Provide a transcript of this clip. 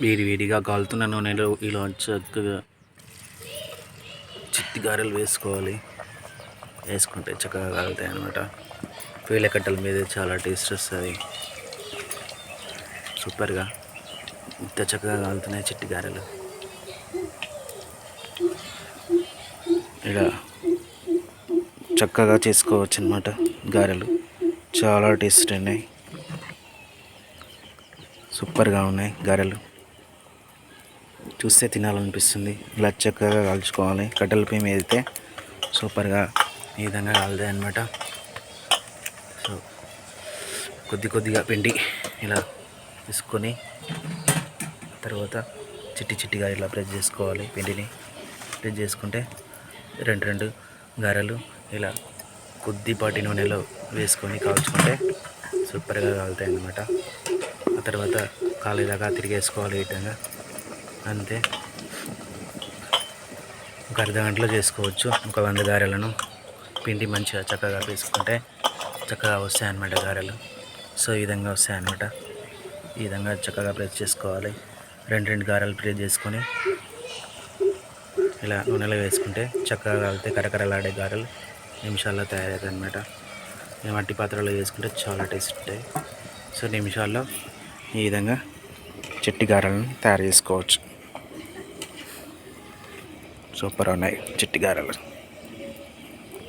వేడివేడిగా కాలుతున్న నూనెలో ఇలా చక్కగా చిట్టి గారెలు వేసుకోవాలి. వేసుకుంటే చక్కగా కాలుతాయి అనమాట వేల మీద చాలా టేస్ట్ వస్తుంది. సూపర్గా ఇంత చక్కగా కాలుతున్నాయి చిట్టి గారెలు. ఇలా చక్కగా చేసుకోవచ్చు అనమాట గారెలు. చాలా టేస్ట్ ఉన్నాయి. సూపర్గా ఉన్నాయి గారెలు. చూస్తే తినాలనిపిస్తుంది. ఇలా చక్కగా కాల్చుకోవాలి. కట్టెల పొయ్యి మీద అయితే సూపర్గా ఈ విధంగా కాలుతాయి అనమాట సో కొద్ది కొద్దిగా పిండి ఇలా తీసుకొని తర్వాత చిట్టి చిట్టిగా ఇలా ప్రెస్ చేసుకోవాలి పిండిని. ప్రెస్ చేసుకుంటే రెండు రెండు గారెలు ఇలా కొద్దిపాటి నూనెలో వేసుకొని కాల్చుకుంటే సూపర్గా కాలుతాయి అన్నమాట. ఆ తర్వాత కాలేదాకా తిరిగేసుకోవాలి ఈ విధంగా. అంతే. ఒక అర్ధ గంటలో చేసుకోవచ్చు. ఒక వంద గారెలను. పిండి మంచిగా చక్కగా తీసుకుంటే చక్కగా వస్తాయి అన్నమాట గారెలు. సో ఈ విధంగా వస్తాయి అన్నమాట ఈ విధంగా చక్కగా ప్రెస్ చేసుకోవాలి. రెండు రెండు గారెలు ప్రెస్ చేసుకొని ఇలా నూనెలో వేసుకుంటే చక్కగా కలితే కరకరలాడే గారెలు నిమిషాల్లో తయారవుతాయి అనమాట ఈ మట్టి పాత్రలో వేసుకుంటే చాలా టేస్ట్ ఉంటాయి. సో నిమిషాల్లో ఈ విధంగా చెట్టి గారెలను తయారు చేసుకోవచ్చు. సూపర్ ఉన్నాయి. చిట్టి గారెలు.